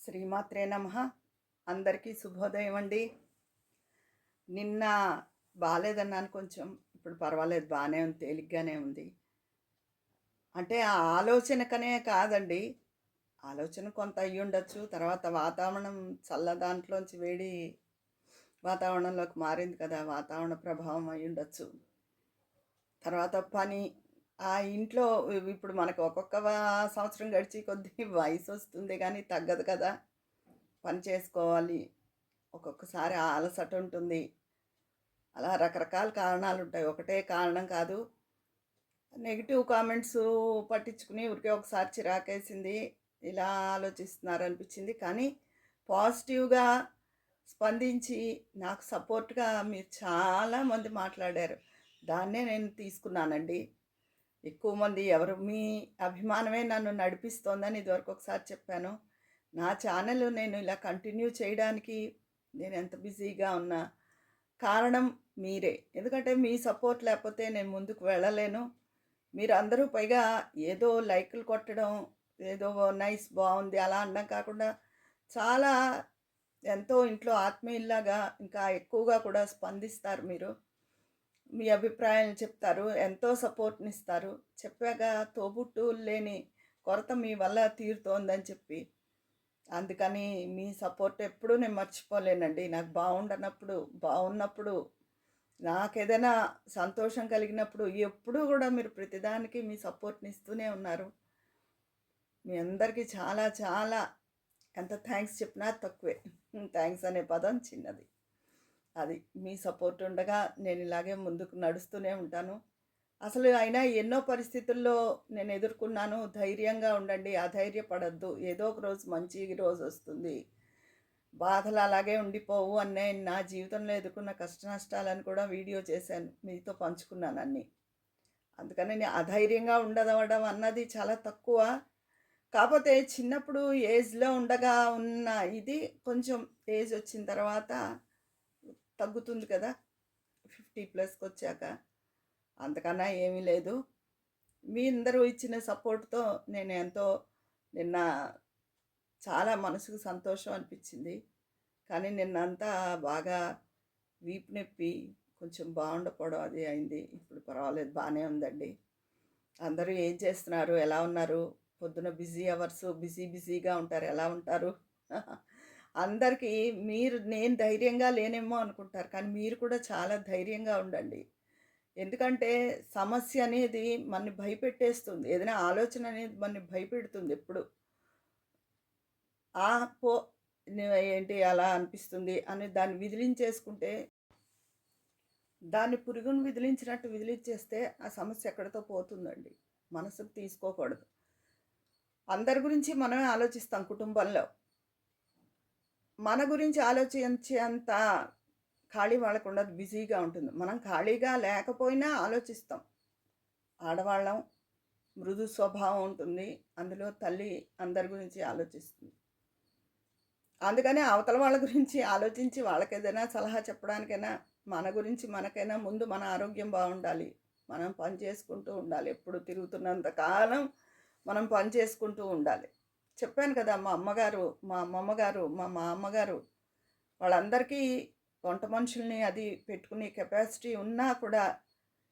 శ్రీమాత్రే నమ. అందరికీ శుభోదయం అండి. నిన్న బాగాలేదన్నాను కొంచెం ఇప్పుడు పర్వాలేదు బాగానే ఉంది తేలిగ్గానే ఉంది. అంటే ఆ ఆలోచనకనే కాదండి. ఆలోచన కొంత అయ్యి ఉండొచ్చు తర్వాత వాతావరణం చల్ల దాంట్లోంచి వేడి వాతావరణంలోకి మారింది కదా వాతావరణ ప్రభావం అయి ఉండొచ్చు తర్వాత పని ఆ ఇంట్లో ఇప్పుడు మనకు ఒక్కొక్క సంవత్సరం గడిచి కొద్ది వయసు వస్తుంది కానీ తగ్గదు కదా. పని చేసుకోవాలి. ఒక్కొక్కసారి అలసట ఉంటుంది. అలా రకరకాల కారణాలు ఉంటాయి ఒకటే కారణం కాదు. నెగిటివ్ కామెంట్స్ పట్టించుకుని ఊరికే ఒకసారి చిరాకేసింది. ఇలా ఆలోచిస్తున్నారు అనిపించింది కానీ పాజిటివ్గా స్పందించి నాకు సపోర్ట్గా మీరు చాలామంది మాట్లాడారు. దాన్నే నేను తీసుకున్నానండి. ఎక్కువ మంది ఎవరు మీ అభిమానమే నన్ను నడిపిస్తోందని ఇదివరకు ఒకసారి చెప్పాను. నా ఛానల్ నేను ఇలా కంటిన్యూ చేయడానికి నేను ఎంత బిజీగా ఉన్నా కారణం మీరే. ఎందుకంటే మీ సపోర్ట్ లేకపోతే నేను ముందుకు వెళ్ళలేను. మీరు అందరూ పైగా ఏదో లైకులు కొట్టడం ఏదో నైస్ బాగుంది అలా అనడం కాకుండా చాలా ఎంతో ఇంట్లో ఆత్మీయుల్లాగా ఇంకా ఎక్కువగా కూడా స్పందిస్తారు మీరు. మీ అభిప్రాయాలు చెప్తారు. ఎంతో సపోర్ట్ని ఇస్తారు చెప్పాక తోబుట్టువులు లేని కొరత మీ వల్ల తీరుతోందని చెప్పి. అందుకని మీ సపోర్ట్ ఎప్పుడూ నేను మర్చిపోలేనండి. నాకు బాగుండనప్పుడు బాగున్నప్పుడు నాకేదైనా సంతోషం కలిగినప్పుడు ఎప్పుడూ కూడా మీరు ప్రతిదానికి మీ సపోర్ట్ని ఇస్తూనే ఉన్నారు. మీ అందరికీ చాలా చాలా ఎంత థ్యాంక్స్ చెప్పినా తక్కువే. థ్యాంక్స్ అనే పదం చిన్నది. అది మీ సపోర్ట్ ఉండగా నేను ఇలాగే ముందుకు నడుస్తూనే ఉంటాను. అసలు అయినా ఎన్నో పరిస్థితుల్లో నేను ఎదుర్కొన్నాను. ధైర్యంగా ఉండండి అధైర్యపడద్దు. ఏదో ఒక రోజు మంచి రోజు వస్తుంది. బాధలు అలాగే ఉండిపోవు అనే నా జీవితంలో ఎదుర్కొన్న కష్ట నష్టాలను కూడా వీడియో చేశాను. మీతో పంచుకున్నాను అన్నీ. అందుకని నేను అధైర్యంగా ఉండదవడం అన్నది చాలా తక్కువ. కాకపోతే చిన్నప్పుడు ఏజ్లో ఉండగా ఉన్న ఇది కొంచెం ఏజ్ వచ్చిన తర్వాత తగ్గుతుంది కదా. ఫిఫ్టీ ప్లస్కి వచ్చాక అంతకన్నా ఏమీ లేదు. మీ అందరూ ఇచ్చిన సపోర్ట్తో నేను ఎంతో నిన్న చాలా మనసుకు సంతోషం అనిపించింది. కానీ నిన్నంతా బాగా వీపు నొప్పి కొంచెం బాగుండకపోవడం అది అయింది. ఇప్పుడు పర్వాలేదు బాగానే ఉందండి. అందరూ ఏం చేస్తున్నారు? ఎలా ఉన్నారు? పొద్దున బిజీ అవర్స్ బిజీ బిజీగా ఉంటారు. ఎలా ఉంటారు? అందరికీ మీరు నేను ధైర్యంగా లేనేమో అనుకుంటారు. కానీ మీరు కూడా చాలా ధైర్యంగా ఉండండి. ఎందుకంటే సమస్య అనేది మనని భయపెట్టేస్తుంది. ఏదైనా ఆలోచన అనేది మనని భయపెడుతుంది ఎప్పుడు. ఆ పో ఏంటి అలా అనిపిస్తుంది అని దాన్ని విదిలించేసుకుంటే దాన్ని పురుగును విదిలించినట్టు విదిలించేస్తే ఆ సమస్య ఎక్కడితో పోతుందండి. మనసుకు తీసుకోకూడదు. అందరి గురించి మనమే ఆలోచిస్తాం కుటుంబంలో. మన గురించి ఆలోచించేంత ఖాళీ వాళ్ళకు ఉండదు బిజీగా ఉంటుంది. మనం ఖాళీగా లేకపోయినా ఆలోచిస్తాం. ఆడవాళ్ళం మృదు స్వభావం ఉంటుంది. అందులో తల్లి అందరి గురించి ఆలోచిస్తుంది. అందుకని అవతల వాళ్ళ గురించి ఆలోచించి వాళ్ళకి ఏదైనా సలహా చెప్పడానికైనా మన గురించి మనకైనా ముందు మన ఆరోగ్యం బాగుండాలి. మనం పని చేసుకుంటూ ఉండాలి. ఎప్పుడు తిరుగుతున్నంత కాలం మనం పని చేసుకుంటూ ఉండాలి. చెప్పాను కదా మా అమ్మగారు మా అమ్మమ్మగారు మా మా అమ్మగారు వాళ్ళందరికీ వంట మనుషుల్ని అది పెట్టుకునే కెపాసిటీ ఉన్నా కూడా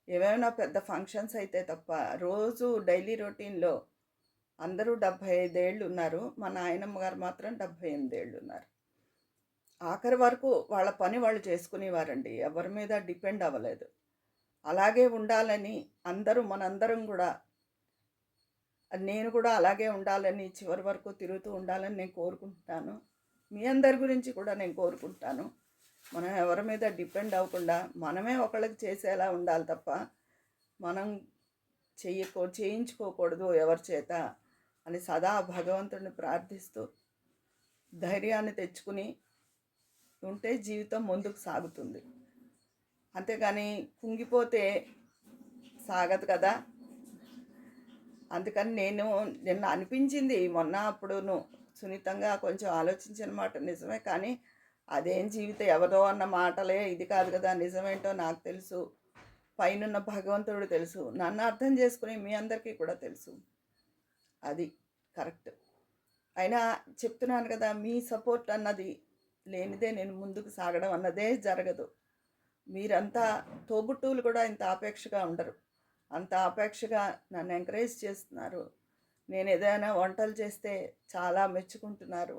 ఏమైనా పెద్ద ఫంక్షన్స్ అయితే తప్ప రోజు డైలీ రొటీన్లో అందరూ డెబ్భై ఐదేళ్ళు ఉన్నారు. మా నాయనమ్మ గారు మాత్రం డెబ్భై ఎనిమిదేళ్ళు ఉన్నారు. ఆఖరి వరకు వాళ్ళ పని వాళ్ళు చేసుకునేవారండి. ఎవరి మీద డిపెండ్ అవ్వలేదు. అలాగే ఉండాలని అందరూ మనందరం కూడా నేను కూడా అలాగే ఉండాలని చివరి వరకు తిరుగుతూ ఉండాలని నేను కోరుకుంటాను మీ అందరి గురించి కూడా నేను కోరుకుంటాను మనం ఎవరి మీద డిపెండ్ అవ్వకుండా మనమే ఒకళ్ళకి చేసేలా ఉండాలి తప్ప మనం చెయ్యకో చేయించుకోకూడదు ఎవరి చేత అని సదా భగవంతుడిని ప్రార్థిస్తూ ధైర్యాన్ని తెచ్చుకుని ఉంటే జీవితం ముందుకు సాగుతుంది. అంతేగాని కుంగిపోతే సాగదు కదా. అందుకని నేను నిన్న అనిపించింది మొన్న అప్పుడును సున్నితంగా కొంచెం ఆలోచించిన మాట నిజమే కానీ అదేం జీవితం ఎవరో అన్న మాటలే ఇది కాదు కదా నిజమేంటో నాకు తెలుసు. పైనున్న భగవంతుడు తెలుసు. నన్ను అర్థం చేసుకుని మీ అందరికీ కూడా తెలుసు. అది కరెక్ట్. అయినా చెప్తున్నాను కదా మీ సపోర్ట్ అన్నది లేనిదే నేను ముందుకు సాగడం అన్నదే జరగదు. మీరంతా తోబుట్టువులు కూడా ఇంత ఆపేక్షగా ఉండరు. అంత ఆపేక్షగా నన్ను ఎంకరేజ్ చేస్తున్నారు. నేను ఏదైనా వంటలు చేస్తే చాలా మెచ్చుకుంటున్నారు.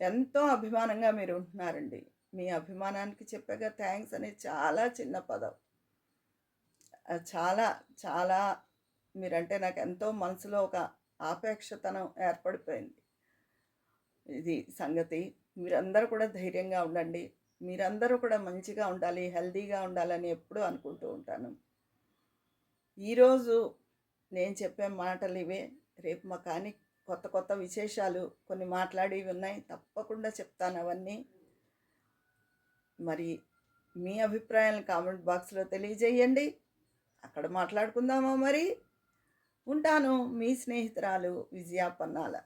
ఎంతో అభిమానంగా మీరు ఉంటున్నారండి. మీ అభిమానానికి చెప్పాక థ్యాంక్స్ అనేది చాలా చిన్న పదం. అది చాలా చాలా మీరంటే నాకు ఎంతో మనసులో ఒక ఆపేక్షతనం ఏర్పడిపోయింది. ఇది సంగతి. మీరందరూ కూడా ధైర్యంగా ఉండండి. మీరందరూ కూడా మంచిగా ఉండాలి హెల్తీగా ఉండాలని ఎప్పుడూ అనుకుంటూ ఉంటాను. ఈరోజు నేను చెప్పే మాటలు ఇవే. రేపు మా కానీ కొత్త కొత్త విశేషాలు కొన్ని మాట్లాడేవి ఉన్నాయి. తప్పకుండా చెప్తాను అవన్నీ. మరి మీ అభిప్రాయాలను కామెంట్ బాక్స్లో తెలియజేయండి. అక్కడ మాట్లాడుకుందామా మరి? ఉంటాను మీ స్నేహితురాలు విజయా పన్నాల.